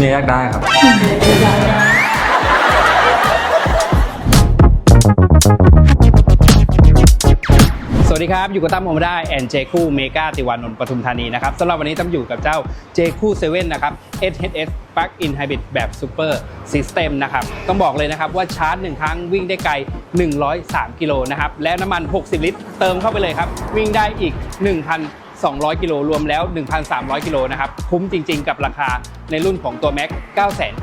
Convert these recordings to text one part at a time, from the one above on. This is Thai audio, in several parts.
เนี่ยอยากได้ครับ สวัสดีครับ อยู่กับตั้มโอมได้แอนเจคู่เมกาติวานนท์ปทุมธานีนะครับสำหรับวันนี้ตั้มอยู่กับเจ้าเจคู่เซเว่นนะครับ SHS Plug in Hybrid แบบ Super System นะครับ ต้องบอกเลยนะครับว่าชาร์จ 1 ครั้งวิ่งได้ไกล 103 กิโลนะครับ และน้ำมัน 60 ลิตร เติมเข้าไปเลยครับ วิ่งได้อีก 200 กิโลรวมแล้ว 1,300 กิโลนะครับ คุ้มจริงๆ กับราคาในรุ่นของตัว Max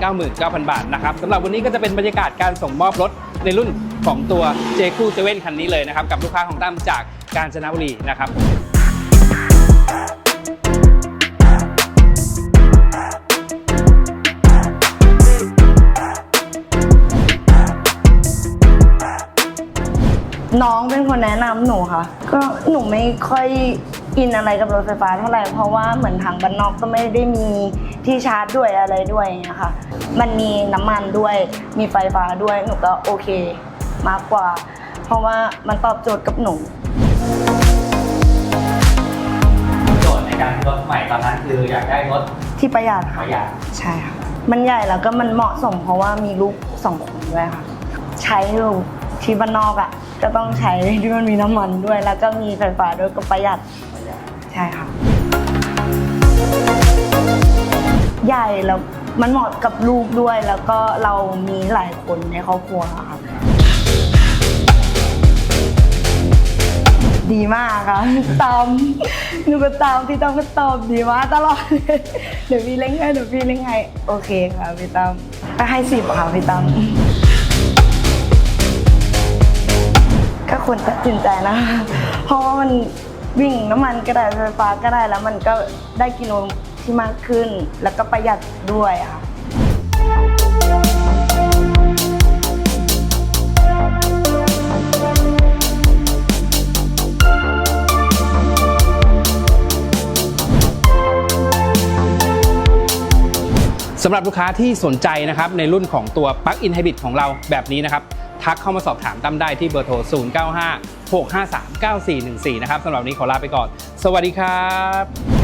999,000 บาทนะครับสำหรับวันนี้ก็จะเป็นบรรยากาศการส่งมอบรถในรุ่นของตัว J คู่เซเว่นคันนี้เลยนะครับ กับลูกค้าของตั้มจากกาญจนบุรีนะครับ น้องเป็นคนแนะนำหนูค่ะ ก็หนูไม่ค่อยอินอะไรกับรถไฟฟ้าเท่าไหร่เพราะว่าเหมือนทางบ้านนอกก็ไม่ได้มีที่ชาร์จด้วยอะไรด้วยอย่างเงี้ยค่ะ มันมีน้ำมันด้วยมีไฟฟ้าด้วยหนูก็โอเคมากกว่า เพราะว่ามันตอบโจทย์กับหนู โจทย์ในการรถใหม่ตอนนั้นคืออยากได้รถที่ประหยัดปค่ะ ระหยัดใช่ค่ะ มันใหญ่แล้วก็มันเหมาะสมเพราะว่ามีลูกสองคนด้วยค่ะ ใช้อยู่ ที่บ้านนอกอะก็ต้องใช้ที่มันมีน้ำมันด้วย แล้วก็มีไฟฟ้าด้วยก็ประหยัดใช่ค่ะใหญ่แล้วมันเหมาะกับลูกด้วยแล้วก็เรามีหลายคนในครอบครัวค่ะดีมากค่ะตามหนูก็ตามพี่ตั้มก็ตอบดีมากตลอดเดี๋ยวพี่เล่นให้เดี๋ยวพี่เล่นให้โอเคค่ะพี่ตั้มก็ให้สิบค่ะพี่ตั้ม ก็ควรตัดสินใจนะ เพราะว่ามันวิ่งน้ำมันก็ได้ไฟฟ้าก็ได้แล้วมันก็ได้กิโลที่มากขึ้น แล้วก็ประหยัดด้วยค่ะสำหรับลูกค้าที่สนใจนะครับในรุ่นของตัว Plug in Hybrid ของเราแบบนี้นะครับ ทักเข้ามาสอบถามตั้มได้ที่เบอร์โทร 095 653 9414 นะครับสำหรับวันนี้ขอลาไปก่อน สวัสดีครับ